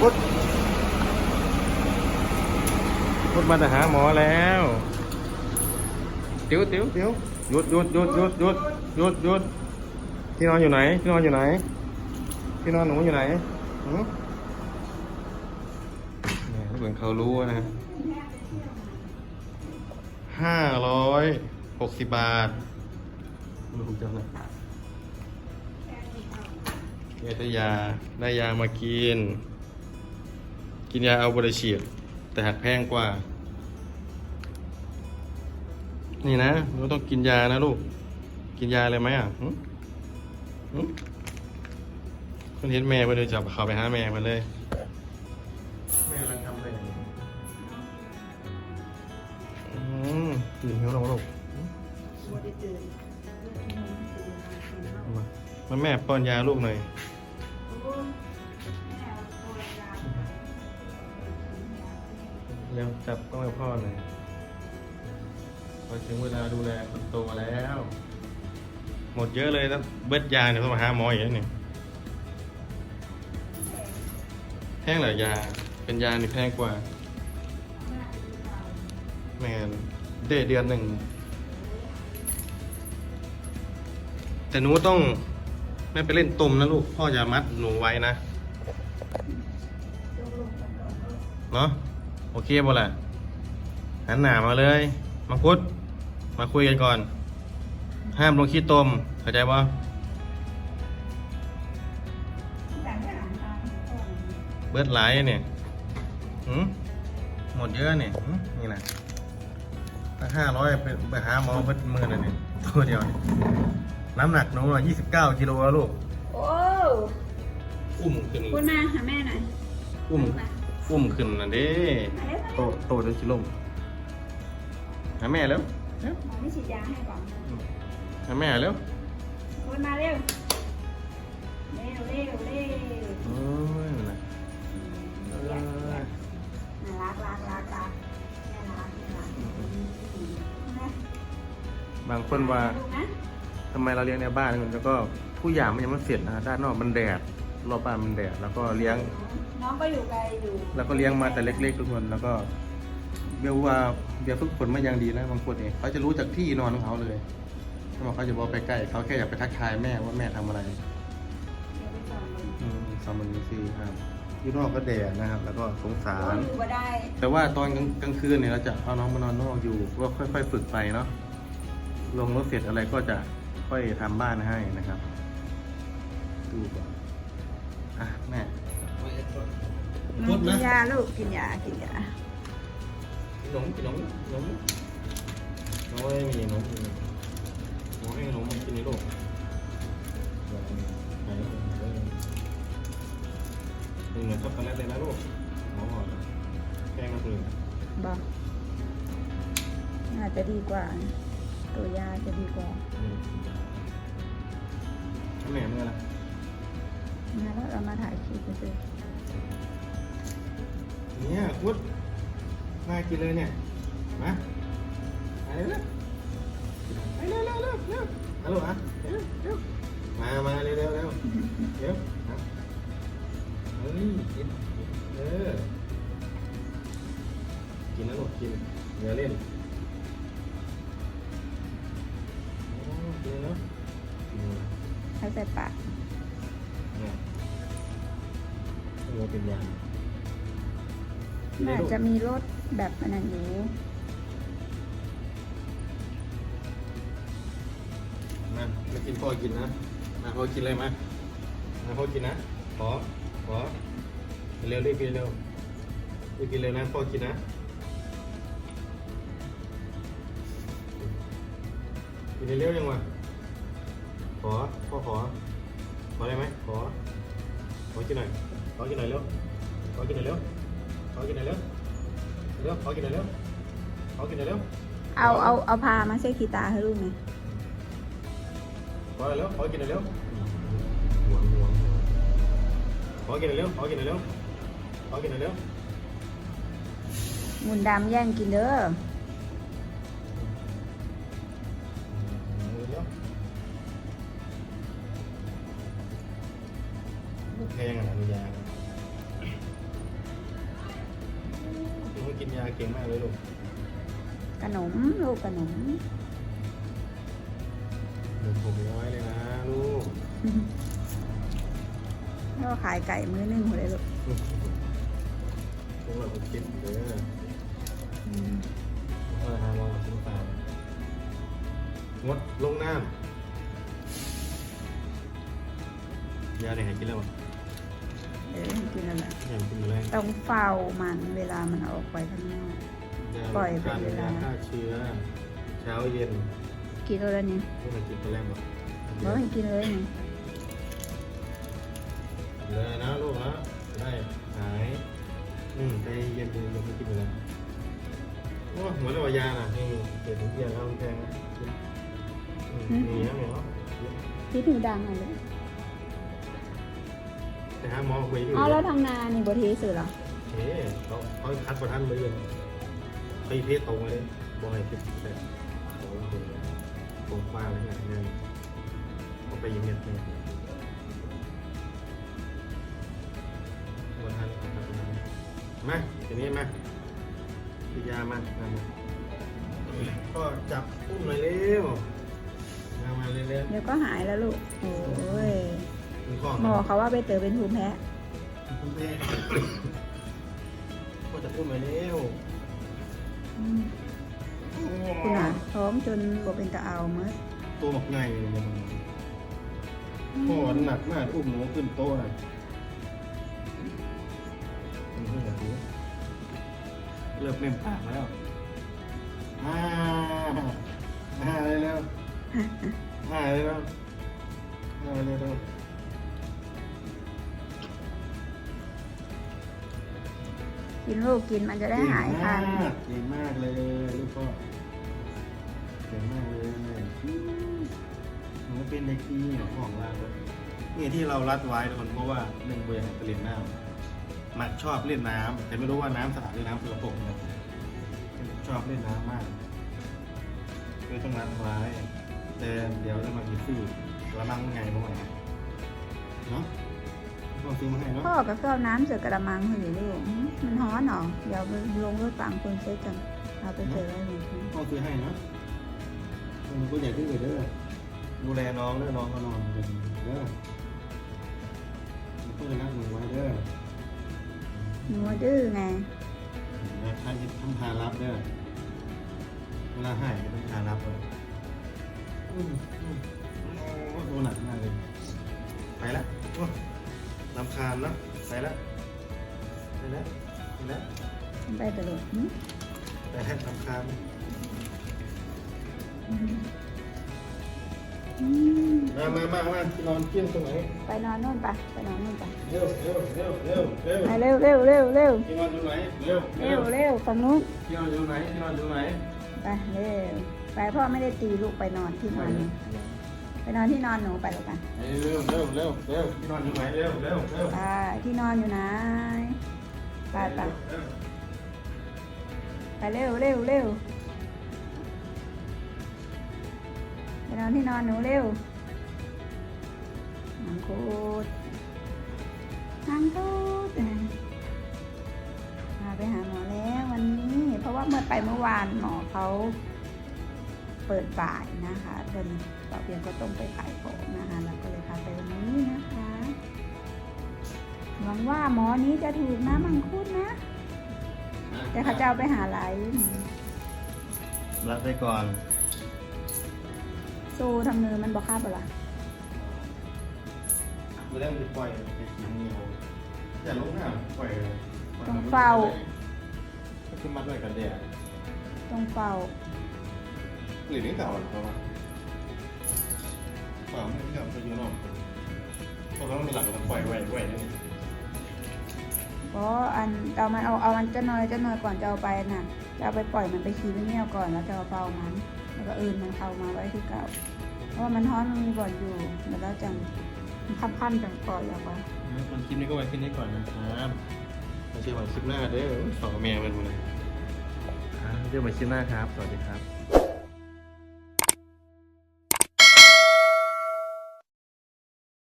พุทธพุทธมาจะหาหมอแล้วติ๋วติ๋วติ๋วหยุดหยุดหยุดหยุดหยุดหยุดหยุดที่นอนอยู่ไหนที่นอนอยู่ไหนที่นอนหนูอยู่ไหนหือเนี่ยเหมือนเขารู้นะห้าร้อยหกสิบบาทไม่รู้จังนะเนี่ยได้ยาได้ยามากิน กินยาเอาบริฉีดแต่หักแพงกว่า นี่นะหนูต้องกินยานะลูก กินยาเลยไหมอะหึหึคนเห็นแม่เพื่อนเลยจับเขาไปหาแม่เพื่อนเลย แม่กำลังทำอะไรอยู่อืมตื่นหิวแล้วลูกมามาแม่ป้อนยาลูกหน่อย เร็วจับกล้องให้พ่อหน่อยพอถึงเวลาดูแลคนโตแล้ว หมดเยอะเลยนะเบิดยาเนี่ยต้องมาหาหมออีกแล้วเนี่ยแพงเหรอยา เป็นยานี่แพงกว่าแมนเดเดือนหนึ่ง แต่หนูต้องไม่ไปเล่นตุ่มนะลูก พ่ออย่ามัดหนูไว้นะ เนาะ โอเคบ่ล่ะหันหน้ามาเลยมาพุด มาคุยกันก่อน ห้ามลงขี้ตมเข้าใจป่ะเบิดหลายเนี่ยหืมหมดเยอะเนี่ยหืมนี่นะตั้งห้าร้อยไปไปหาหมอเบิดมือเลยเนี่ยตัวเดียวเนี่ยน้ำหนักหนูอะยี่สิบเก้ากิโลแล้วลูก โอ้อุ้มขึ้นพูดมาหาแม่หน่อยอุ้ม อุ้มขึ้นน่ะเด้โตโตจนชิลมหาแม่แล้วเร็วหมอไม่ฉีดยาให้ก่อนหาแม่แล้วพูดมาเร็ว เร็วเร็วเร็วโอ้ยนั่นน่ะเอน่าอรักรักรักรักน่ารักน่ารักนะบางคนว่าลูกนะทำไมเราเลี้ยงในบ้านแล้วก็ทุกอย่างมันยังไม่เสร็จนะด้านนอกมันแดด รอบบ้านมันแดดแล้วก็เลี้ยง น้องก็อยู่ไกลอยู่แล้วก็เลี้ยงมาแต่เล็ก ๆ ทุกคนแล้วก็เบียว่าเบียฝึกฝนมาอย่างดีนะบางคนเองเขาจะรู้จากที่นอนของเขาเลยเขาบอกเขาจะบอกไปใกล้เขาแค่อยากไปทักทายแม่ว่าแม่ทำอะไรเดี๋ยวไปสอนมันอืมสามวันนี้คือครับที่นอกก็แดดนะครับ แล้วก็สงสาร อยู่ก็ได้แต่ว่าตอนกลางกลางคืนเนี่ยเราจะเอาน้องมานอนนอกอยู่ก็ค่อย ๆ ฝึกไปเนาะลงรถเสร็จอะไรก็จะค่อยทำบ้านให้นะครับ ดูก่อน อะแม่กินยาลูกกินยากินยาขนมขนมขนมน้อยมีขนมหมอให้ขนมมากินในโลกไหนเหมือนช็อกโกแลตเลยนะลูกหมอบอกแกงมาคือบอกน่าจะดีกว่า ตัวยาจะดีกว่าทำแม่เมื่อไร งั้นแล้วเรามาถ่ายคลิปไปเลยเนี่ยพุดน่ากินเลยเนี่ย มาไปเร็วไปเร็วเร็วเร็วเร็วฮัลโหลอะเร็วเร็วมามาเร็วเร็วเร็วเร็วอะเฮ้ยกินเออ กินนะลูกกินอย่าเล่นโอ้กินแล้วกินแล้วให้ใส่ปาก น่าจะมีรถแบบอันนั้นอยู่มามากินพ่อกินนะ มาพ่อกินเลยมามาพ่อกินนะ ขอ ขอ เร็วรีบกินเร็วรีบกินเร็วนะพ่อกินนะกินเร็วยังวะขอพ่อขอ ขอได้ไหมขอ ขอกินหน่อย ขอกินหน่อยเร็ว ขอกินหน่อยเร็ว อกินหน่อยเร็วเร็วขอกินหน่อยเร็วขอกินหน่อยเร็วเอาเอาเอาพามาเช็คขีตาให้ลูกหน่อยขอหน่อยเร็วขอกินหน่อยเร็วห่วงห่วงห่วงขอกินหน่อยเร็วขอกินหน่อยเร็วขอกินหน่อยเร็วมุนดำแย่งกินเด้อเร็วแพงอะนิยา กินยาเก่งมากเลยลูกขนมลูกขนมเดี๋ยวผมน้อยเลยนะลูกก็ขายไก่มื้อหนึงหมดเลยลูกพวกเราก็คิดเลยอืมเออหามองชิ้นตามงดลงน้ำยาเนี่ยให้กินแล้วมั้งเดี๋ยวให้กินอะไรยังกินแรงต้องเฝ้ามันเวลามันออกไปข้างนอก ปล่อยไปเวลายฆ่าเชื้อ เช้าเย็นกินอะไรนี่พวกมันกินไปแล้วมั้งบอกให้กินเลยนี่เลยนะลูกนะจะได้หายอืมใจเย็นๆเย็นๆไม่กินไปแล้วโอ้เหมือนว่ายาน่ะนี่เดี๋ยวถึงเที่ยงเอาแพงนะอืมมีนะเหรอพี่ถึงดังอะไร แต่หาหมอคุยอยู่อ๋อแล้วทำนานี่บทีสื่อเหรอเอ๊ะเขาเขาคัดประทันเลยยังเขาอีเพศตรงเลยบอยเพศแต่ตรงตรงตรงฟ้าเลยนะเนี่ยเขาไปยิงเงียบเลยประทันประทันประทันมาทีนี้มาพิยามามามาก็จับอุ้มหน่อยเร็วมามาเร็วเดี๋ยวก็หายแล้วลูก โอ้ย ๆคุณพ่อหมอเขาว่าไปเตอเป็นภูมิแพ้คุณแม่ก็จะอุ้มหน่อยเร็วอืมคุณอะท้องจนบเป็นตะเอาเมื่อตัวหมกใหญ่เลยมันพ่อหนักมากอุ้มหนูขึ้นโต๊ะน่ะมันเพิ่งแบบนี้เริ่มเล่มปากแล้วอ่าอ่าเลยแล้วอ่าเลยแล้วอ่าเลยแล้ว กินลูกกินมันจะได้หายคันเก่งมากเลยลูกพ่อเก่งมากเลยมหนูเป็นเด็กดีของเราเลยนี่ที่เรารัดไว้ทุกคนเพราะว่าหนึ่งเบื่อไปเล่นน้ำมักชอบเล่นน้ำแต่ไม่รู้ว่าน้ำสะอาดหรือน้ำสกปรกเนี่ยชอบเล่นน้ำมากเลยต้องรัดไว้แต่เดี๋ยวจะมากินซี่กระมังไงบ้างเนาะ พ่อซื้อมาให้เนาะพ่อก็เข้าน้ำเสือกระมังให้อยู่ลูกอืมมันฮ้อนหรอเดี๋ยวไปลงรถฟังคนเซ็ตกันเอาไปเจอไว้หมดพ่อซื้อให้เนาะมันก็ใหญ่ขึ้นเลยเด้อดูแลน้องเด้อน้องก็นอนเป็นเด้อเพื่อนรักหนูไว้เด้อหนูดื้อไงแล้วท่านทำทานรับเด้อเวลาให้ก็ต้องทานรับเลยอืมอืมโอ้โหหนักมากเลยไปละโอ้ ลำคาญเนอะไปละไปละไปละไปตลอดอืมไปละลำคาญอืมอืมมามามามาที่นอนเที่ยงตรงไหนไปนอนนู่นไปไปนอนนู่นไปเร็วเร็วเร็วเร็วเร็วไปเร็วเร็วเร็วเร็วที่นอนอยู่ไหนเร็วเร็วเร็วฝั่งนู้นที่นอนอยู่ไหนที่นอนอยู่ไหนไปเร็วไปพ่อไม่ได้ตีลูกไปนอนที่นอนห นูไปนอนที่นอนหนูไปแล้วกันเร็วเร็วเร็วเร็วที่นอนอยู่ไหนเร็วเร็วเร็วไปที่นอนอยู่ไหนไปไปไปเร็วเร็วเร็วไปนอนที่นอนหนูเร็วนังคูดนังคูดพาไปหาหมอแล้ววันนี้ เพราะว่าเมื่อไปเมื่อวานหมอเขา เปิดบ่ายนะคะจนต่อเพียงก็ต้องไปขายของนะคะเราก็เลยพาไปวันนี้นะคะหวังว่าหมอนี้จะถูกนะมังคุดนะ แต่เขาจะเอาไปหาไหลรับไปก่อนโซ่ทำเนินมันบอกค่าเปล่าเมื่อแรกมันปล่อยไปกินเหนียวอย่าลงน้ำปล่อยเลยต้องเฝ้าก็คือมัดไว้กันแดดต้องเฝ้า หรือนี่เก่าหรอครับเปล่าไม่เก่าไปอยู่นอกเพราะว่ามันหลังมันปล่อยไว้ไว้นี่เพราะอันเอามันเอาเอามันจะนอยจะนอยก่อนจะเอาไปน่ะจะเอาไปปล่อยมันไปขี้ไปเมี่ยวก่อนแล้วจะเอาเฝ้ามัน แล้วก็อื่นมันเข้ามาไว้ที่เก่า เพราะว่ามันฮ้อนมันมีบ่อนอยู่เดี๋ยวเราจังค่ำๆจังปล่อยออกไปมันคลิปนี้ก็ไว้แค่นี้ก่อนนะครับไม่ใช่ว่าคลิปหน้าเด้อสองแม่มันหมดเลยอ่าเดี๋ยวมาคลิปหน้าครับ สวัสดีครับ